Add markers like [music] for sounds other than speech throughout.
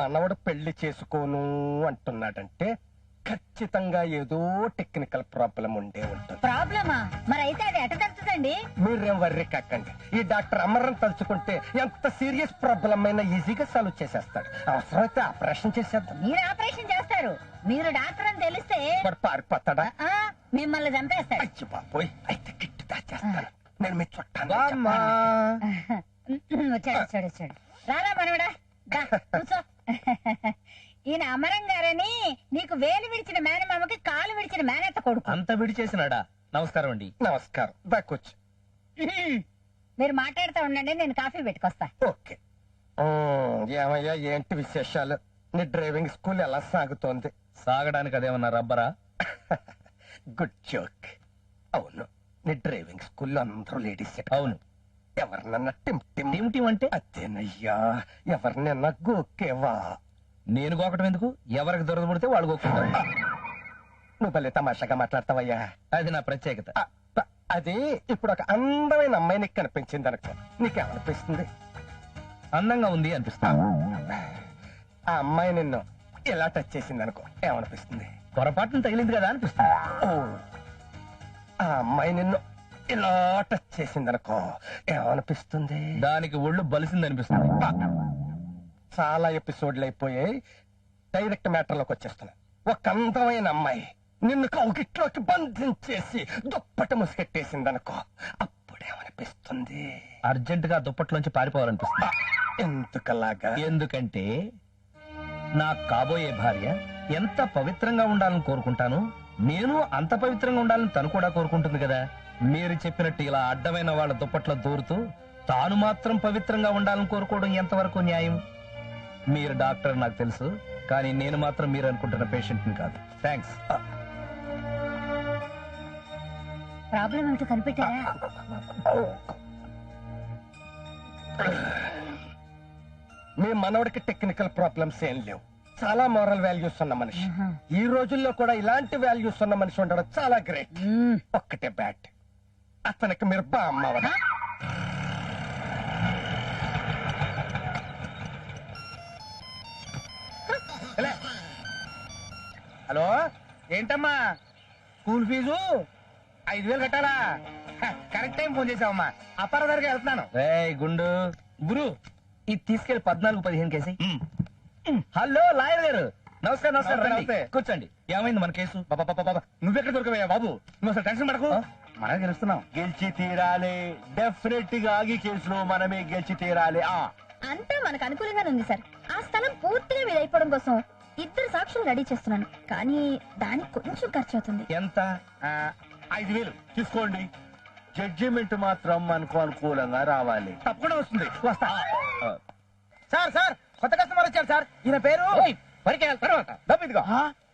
మనవడు పెళ్ళి చేసుకోను అంటున్నాడంటే ఖచ్చితంగా ఏదో టెక్నికల్ ప్రాబ్లం ఉండే ఉంటుంది. ప్రాబ్లమా మరైతే అది ఎట తెలుస్తుందండి? మీరేం వర్రి కాకండి ఈ డాక్టర్ అమరం తలుచుకుంటే ఎంత సీరియస్ ప్రాబ్లం అయినా ఈజీగా సాల్వ్ చేసేస్తాడు. అవసరమైతే ఆపరేషన్ చేసేద్దాం. మీరు ఆపరేషన్ చేస్తారు. మీరు డాక్టర్ అని తెలిస్తే వాడు పారిపోతాడా? ఆ, మిమ్మల్ని చంపేస్తాడు. అచ్చి బాబోయ్ అయితే గిట్టి దాచేస్తాను. నేను మీ చుట్టాను బామ్మా [laughs] వచ్చాడు వచ్చాడు వచ్చాడు. రారా మనవడా? దా, కూర్చో. [laughs] ఈయన అమరం గారని నీకు వేలు విడిచిన మేనమామకి కాలు విడిచిన మేనత్త కొడుకు. అంత విడి చేసినాడా నమస్కారం అండి. నమస్కారం. దాకొచ్చు [laughs] మీరు మాట్లాడుతూ ఉండండి నేను కాఫీ పెట్టుకొస్తా. ఓకే. ఉమ్, ఏమయ్యా ఏంటి విశేషాలు? నీ డ్రైవింగ్ స్కూల్ ఎలా సాగుతోంది? సాగడానికి అదేమన్నా రబ్బరా? [laughs] Good joke. అవును నీ డ్రైవింగ్ స్కూల్లో అందరూ లేడీస్ అవును. ఎవరినన్నా టిమ్ టిమ్ టీం టీం అంటే? అదేనయ్యా ఎవరినన్నా గోకేవా నేను గోకటం ఎందుకు? ఎవరికి దొరద పుడితే వాళ్ళు గోకుంటారు నువ్వు భలే తమాషాగా మాట్లాడతావయ్యా. అది నా ప్రత్యేకత. అది ఇప్పుడు ఒక అందమైన అమ్మాయి నీకు కనిపించింది అనుకో. నీకేమనిపిస్తుంది? అందంగా ఉంది అనిపిస్తుంది. ఆ అమ్మాయి నిన్ను ఇలా టచ్ చేసింది అనుకో. ఏమనిపిస్తుంది? పొరపాటున తగిలింది కదా అనిపిస్తుంది. ఆ అమ్మాయి నిన్ను ఇలా టచ్ చేసింది అనుకో ఏమనిపిస్తుంది? దానికి ఒళ్ళు బలిసింది అనిపిస్తుంది చాలా ఎపిసోడ్లు అయిపోయాయి. డైరెక్ట్ మ్యాటర్లోకి వచ్చేస్తున్నా ఒక అందమైన అమ్మాయి నిన్ను కౌగిట్లోకి బంధించేసి దుప్పటి ముసుగెట్టేసింది అనుకో అప్పుడేమనిపిస్తుంది? అర్జెంట్గా దుప్పట్లోంచి పారిపోవాలనిపిస్తుంది. ఎందుకలాగా? ఎందుకంటే నా కాబోయే భార్య ఎంత పవిత్రంగా ఉండాలని కోరుకుంటాను? నేను అంత పవిత్రంగా ఉండాలని తను కూడా కోరుకుంటుంది కదా. మీరు చెప్పినట్టు ఇలా అడ్డమైన వాళ్ళ దుప్పట్లో దూరుతూ తాను మాత్రం పవిత్రంగా ఉండాలని కోరుకోవడం ఎంతవరకు న్యాయం? మీరు డాక్టర్ నాకు తెలుసు కానీ నేను మాత్రం మీరు అనుకుంటున్న పేషెంట్ని కాదు. థ్యాంక్స్ ప్రాబ్లం ఏమిటో కనిపెట్టారా మీ మనవడికి టెక్నికల్ ప్రాబ్లమ్స్ ఏం లేవు. చాలా మోరల్ వాల్యూస్ ఉన్న మనిషి. ఈ రోజుల్లో కూడా ఇలాంటి వాల్యూస్ ఉన్న మనిషి ఉండడం చాలా గ్రేట్. ఒక్కటే బ్యాట్ అతనికి మీరు బా అమ్మవరా హలో ఏంటమ్మా? స్కూల్ ఫీజు ఐదు వేలు కట్టాలా? కరెక్ట్ టైం ఫోన్ చేసావమ్మా. అప్పార దగ్గరికి వెళ్తున్నాను. గుండు. గురు ఇది తీసుకెళ్ళి పద్నాలుగు పదిహేను కేసి హలో లాయర్ గారు. నమస్కారం నమస్కారం రండి. నమస్తే. కూర్చోండి. ఏమైంది మన కేసు? నువ్వెక్కడ దొరకవయ్యా బాబు? నువ్వు అసలు టెన్షన్ పడకు. మనం గెలుస్తున్నాం. గెలిచి తీరాలి. డెఫినెట్గా ఆగి కేసులో మనమే గెలిచి తీరాలి. ఆ. అంతా మనకు అనుకూలంగానే ఉంది సార్. ఆ స్థలం పూర్తిగా మీద అయిపోవడం కోసం ఇద్దరు సాక్షులు రెడీ చేస్తున్నాను. కానీ దానికి కొంచెం ఖర్చు అవుతుంది. ఎంత? ఆ, ఐదు వేలు. తీసుకోండి. జడ్జిమెంట్ మాత్రం మనకు అనుకూలంగా రావాలి. తప్పకుండా వస్తుంది. వస్తా. Sir sir! కొత్త కస్టమర్ వచ్చారు సార్. ఈయన పేరు? పరికేయాలి తర్వాత. డబ్బు ఇదిగో.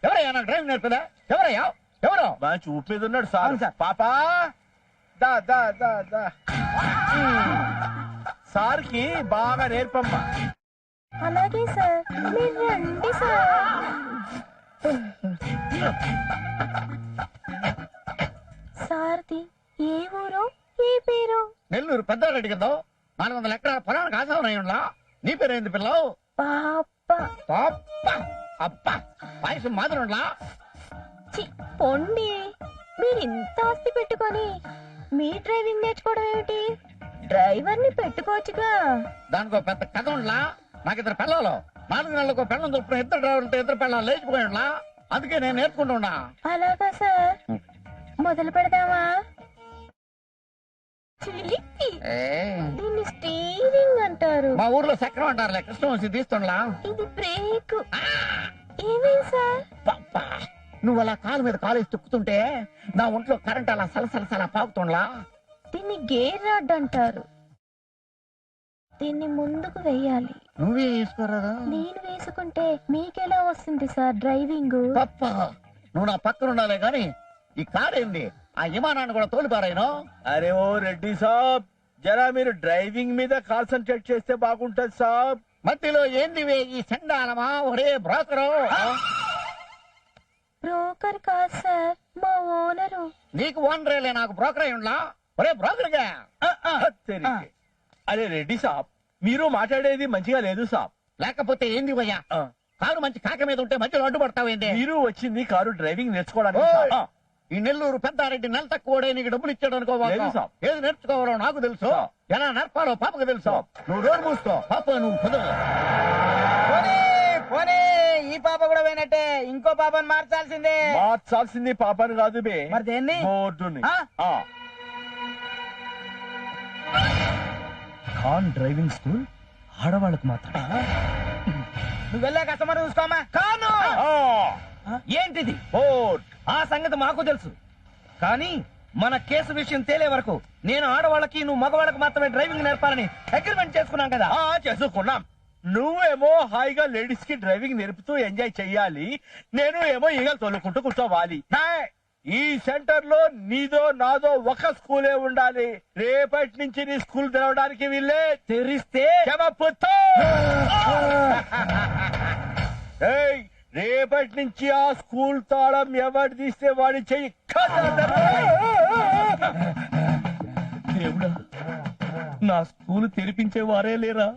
ఎవరయ్యా? నాకు డ్రైవింగ్ నేర్పదా? ఎవరయ్యా? ఎవరు? మంచి ఊపేది ఉన్నాడు సార్. అవును సార్. పాపా? దా దా దా దా. సార్కి బాగా నేర్పమ్మా. అలాగే సార్. మీరు రండి సార్. సార్ది ఏ ఊరు? ఏ పేరు? నెల్లూరు పెద్దారెడ్డి కదా నాలుగు వందల ఎకరాల పొలానికి ఆశావనయ్యంలా నీ పేరేంది పిల్లవు పాప. పాప? అబ్బా పాయసం మాత్రం చి పొండి. మీరు ఇంత ఆస్తి పెట్టుకొని మీ డ్రైవింగ్ నేర్చుకోవడం ఏమిటి? డ్రైవర్ని పెట్టుకోవచ్చుగా. దానికో పెద్ద కథ ఉండలా? నాకు ఇద్దరు పిల్లలు. నాలుగు నెలలకు పిల్లలు చొప్పున ఇద్దరు డ్రైవర్లతో ఇద్దరు పిల్లలు లేచిపోయి ఉండలా అందుకే నేను నేర్చుకుంటున్నా అలాగా సార్. మొదలు పెడదామా? చిలిపి స్టీరింగ్ అంటారు మా ఊర్లో చక్రం అంటారులే కృష్ణవంశీ తీస్తుండలా? ఇది బ్రేక్ ఏమేం సార్? పాపా నువ్వు అలా కాలు మీద కాలు వేసి తొక్కుతుంటే నా ఒంట్లో కరెంట్ అలా సలసల సల పాకుతుండలా? దీన్ని గేర్ రాడ్ అంటారు. దీన్ని ముందుకు వెయ్యాలి నువ్వే వేసుకోరాదా నేను వేసుకుంటే మీకెలా వస్తుంది సార్ డ్రైవింగ్? పప్ప నువ్వు నా పక్కన ఉండాలే గాని ఈ కారేంది ఆ విమానాన్ని కూడా తోలిపారాయను? అరే ఓ రెడ్డి సాబ్ జరా మీరు డ్రైవింగ్ మీద కాన్సన్ట్రేట్ చేస్తే బాగుంటది సాబ్. మధ్యలో ఏంది ఈ సండాలమా? ఒరే బ్రోకరు. బ్రోకర్ కాదు సార్? మా ఓనరు. నీకు ఓనరేలే నాకు బ్రోకర్ అయి ఉండలా? ఒరే బ్రోకర్గా. తెరికి. అరే రెడ్డి సాబ్ మీరు మాట్లాడేది మంచిగా లేదు సాబ్. లేకపోతే ఏంది భయ్యా ఆ. కారు మంచి కాక మీద ఉంటే మధ్యలో అడ్డుపడతావేంది? మీరు వచ్చింది కారు డ్రైవింగ్ నేర్చుకోవడానికి! ఈ నెల్లూరు పెద్దారెడ్డి నెల తక్కువ నీకు డబ్బులు ఇచ్చాడు అనుకో లేదు సాబ్. ఏది నేర్చుకోవాలో నాకు తెలుసు. ఎలా నేర్పాలో పాపకు తెలుసు. నువ్వు డోర్ మూసుకో. పాప నువ్వు కుదరదు పోనీ పోనీ ఈ పాప కూడా పోయినట్టే. ఇంకో పాపని మార్చాల్సిందే. మార్చాల్సింది పాపని కాదు బే. మరి దేన్ని? బోర్డుని. ఆ? ఆ, ఖాన్ డ్రైవింగ్ స్కూల్ ఆడవాళ్ళకు మాత్రం నువ్వు వెళ్ళా కస్టమర్ చూసుకోమా కాను! ఆ, ఏంటిది? బోర్డ్. ఆ సంగతి మాకు తెలుసు. కానీ మన కేసు విషయం తేలే వరకు నేను ఆడవాళ్ళకి నువ్వు మగవాళ్ళకి మాత్రమే డ్రైవింగ్ నేర్పాలని అగ్రిమెంట్ చేసుకున్నాం కదా. ఆ, చేసుకున్నాం. నువ్వేమో హాయిగా లేడీస్కి డ్రైవింగ్ నేర్పుతూ ఎంజాయ్ చెయ్యాలి నేను ఏమో ఈగలు తొలుకుంటూ కూర్చోవాలి! ఈ సెంటర్లో నీదో నాదో ఒక స్కూలే ఉండాలి. రేపటి నుంచి నీ స్కూల్ తెరవడానికి వీళ్ళే తెరిస్తే రేపటి నుంచి ఆ స్కూల్ తాళం ఎవరు తీస్తే వాడి చెయ్యి దేవుడా నా స్కూల్ తెరిపించే వారే లేరా.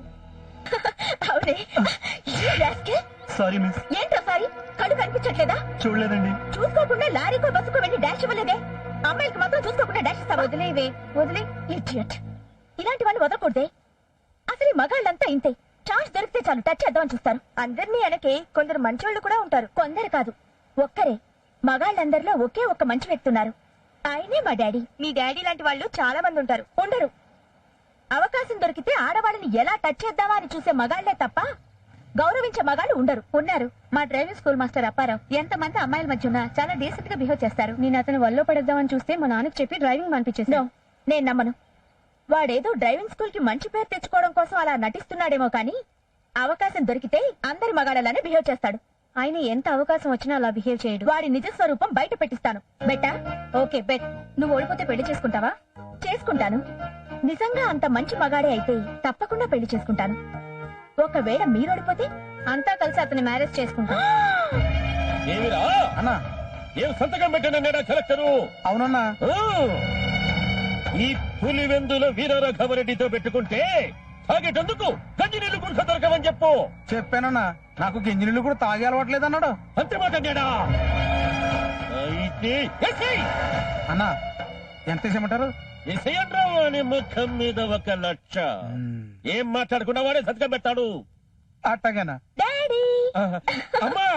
సారీ మిస్ ఏంట్రా సారీ? కళ్ళు కనిపించట్లేదా? చూడలేదండి. చూసుకోకుండా లారీకో బస్సుకో వెళ్ళి డాష్ ఇవ్వలేదే? అమ్మాయిలకి మాత్రం చూసుకోకుండా డాష్ ఇస్తావా? వదిలేవే. వదిలే. ఇడియట్. ఇలాంటి వాళ్ళు వదలకూడదే. అసలు మగాళ్ళంతా ఇంతే. ఛాన్స్ దొరికితే చాలు టచ్ చేద్దామని చూస్తారు అందరినీ వెనకే కొందరు మంచోళ్ళు కూడా ఉంటారు. కొందరు కాదు ఒక్కరే. మగాళ్ళందరిలో ఒకే ఒక్క మంచి వ్యక్తి ఉన్నారు. ఆయనే మా డాడీ. మీ డాడీ లాంటి వాళ్ళు చాలా మంది ఉంటారు. ఉండరు. అవకాశం దొరికితే ఆడవాళ్ళని ఎలా టచ్ చేద్దామా అని చూసే మగాళ్ళే తప్ప గౌరవించే మగాళ్ళు ఉండరు. ఉన్నారు. మా డ్రైవింగ్ స్కూల్ మాస్టర్ అప్పారావు. ఎంత మంది అమ్మాయిల మధ్య ఉన్నా చాలా డీసెంట్గా బిహేవ్ చేస్తారు. నేను అతను వల్ల పడేద్దామని చూస్తే మా నాన్నకి చెప్పి డ్రైవింగ్ అనిపించేసి నేను నమ్మను. వాడేదో డ్రైవింగ్ స్కూల్కి మంచి పేరు తెచ్చుకోవడం కోసం అలా నటిస్తున్నాడేమో కానీ అవకాశం దొరికితే అందరి మగాళ్ళలానే బిహేవ్ చేస్తాడు. ఆయన ఎంత అవకాశం వచ్చినా అలా బిహేవ్ చేయడు. వాడి నిజ స్వరూపం బయట పెట్టిస్తాను. బెట్టా? Okay bet. నువ్వు ఓడిపోతే పెళ్ళి చేసుకుంటావా? చేసుకుంటాను. నిజంగా అంత మంచి మగాడే అయితే తప్పకుండా పెళ్ళి చేసుకుంటాను. ఒకవేళ మీరు ఓడిపోతే అంతా కలిసి అతని మ్యారేజ్ చేసుకుంటా. ఏమిరా? అన్నా. ఏం సంతకం పెట్టిన నేడా కలెక్టరు? అవునన్నా! ఈ పులివెందుల వీరరాఘవరెడ్డితో పెట్టుకుంటే తాగేటందుకు గంజినీళ్ళు గుర్ఖ దొరకవని చెప్పు. చెప్పానన్నా నాకు గింజనీళ్ళు కూడా తాగే అలవాట్లేదు అన్నాడు. అంతే మాట అయితే అన్నా ఎంత అంటావు అని ముఖం మీద ఒక లక్ష? ఏం మాట్లాడుకున్నా వాడే సంతకం పెడతాడు. అట్టగానా? డాడీ. అమ్మా!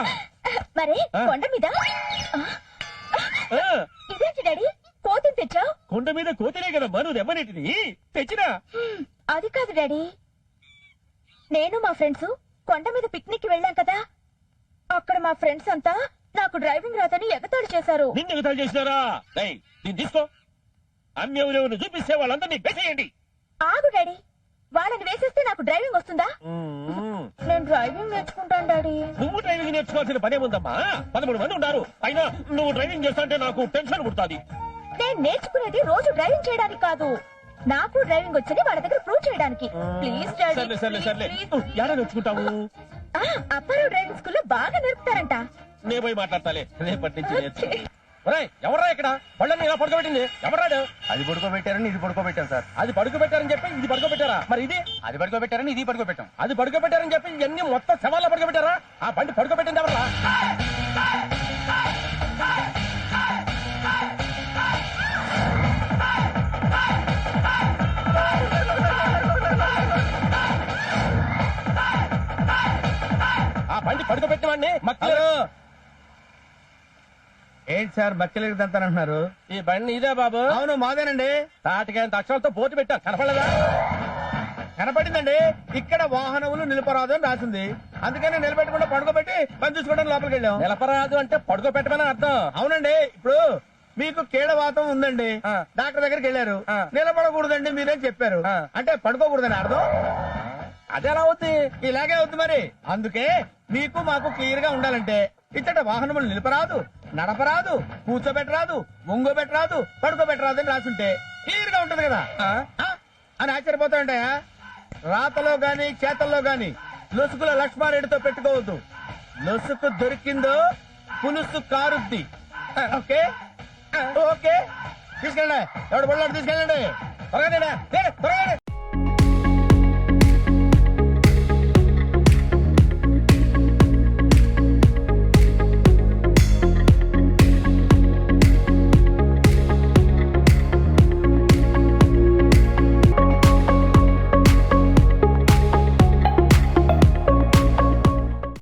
మరే. కొండ మీద? ఆ, ఇదేంటి డాడీ? కోతిని తెచ్చావు? కొండ మీద కోతినే కదా మను దెబ్బనేటిది తెచ్చినా? అది కాదు డాడీ. నేను మా ఫ్రెండ్స్ కొండ మీద పిక్నిక్ వెళ్ళాం కదా. అక్కడ మా ఫ్రెండ్స్ అంతా నాకు డ్రైవింగ్ రాదని ఎగతాళి చేశారు. నిన్ను ఎగతాళి చేసినారా? డేయ్, దీన్ని తీసుకో. అమ్మెవరెవరిని చూపిస్తే వాళ్ళందరినీ బెసేయండి ఆగు డాడీ. వాళ్ళని వేసేస్తే నాకు డ్రైవింగ్ వస్తుందా? నేను డ్రైవింగ్ నేర్చుకుంటాను డాడీ. నువ్వు డ్రైవింగ్ నేర్చుకోవాల్సిన పనే ఉందమ్మా. పదమూడు మంది ఉన్నారు అయినా నువ్వు డ్రైవింగ్ చేస్తా అంటే నాకు టెన్షన్ పుడుతుంది. నేను నేర్చుకునేది రోజు డ్రైవింగ్ చేయడానికి కాదు. నాకు డ్రైవింగ్ వచ్చని వాళ్ళ దగ్గర ప్రూవ్ చేయడానికి. ప్లీజ్ సర్లే సర్లే సర్లే. ఎలా నేర్చుకుంటావు? అప్పారావు డ్రైవింగ్ స్కూల్లో బాగా నేర్పుతారంట. నే పోయి మాట్లాడతాలే. రేపటి నుంచి నేర్చు ఒరేయ్, ఎవర్రా ఇక్కడ? పళ్ళని ఇలా పడుకోబెట్టింది? ఎవరాడు అది పడుకోబెట్టారని ఇది పడుకోబెట్టాం సార్. అది పడుకోబెట్టారని చెప్పి ఇది పడుకోబెట్టారా? మరి ఇది? అది పడుకోబెట్టారని ఇది పడుకోబెట్టాం. అది పడుకోబెట్టారని చెప్పి ఇవన్నీ మొత్తం శవాల్లో పడుకోబెట్టారా? ఆ బండి పడుకోబెట్టింది ఎవరా బండి పడుకోబెట్టిన వాడిని మక్కలు ఏంటి సార్ బక్కలకి అంటారంటున్నారు ఈ బండి ఇదే బాబు. అవును మాదేనండి. తాటికాయంత అక్షరాలతో పోటీ పెట్టా కనపడలేదా? కనపడిందండి. ఇక్కడ వాహనములు నిలపరాదు అని రాసింది. అందుకని నిలబెట్టకుండా పడుకోబెట్టి పని చూసుకోవడం లోపలికి వెళ్ళాం. నిలపరాదు అంటే పడుకోబెట్టమని అర్థం. అవునండి. ఇప్పుడు మీకు కీడవాతం ఉందండి. డాక్టర్ దగ్గరికి వెళ్ళారు. నిలబడకూడదండి మీరేం చెప్పారు. అంటే పడుకోకూడదని అర్థం? అది ఎలా అవుద్ది. ఇలాగే అవుతుంది మరి. అందుకే మీకు మాకు క్లియర్గా ఉండాలంటే ఇచ్చట వాహనములు నిలపరాదు నడపరాదు కూర్చోబెట్టరాదు ఒంగోబెట్టరాదు పడుకోబెట్టరాదు అని రాసుంటే క్లియర్గా ఉంటది కదా. ఆ? అని ఆశ్చర్యపోతాయంటాయా రాతలో గాని చేతల్లో గాని లొసుకుల లక్ష్మారెడ్డితో పెట్టుకోవద్దు. లొసుకు దొరికిందో పులుసు కారుద్ది. ఓకే? ఓకే? తీసుకెళ్ళండి. ఎవడు బళ్ళాడు తీసుకెళ్ళండి. త్వరగా త్వరగా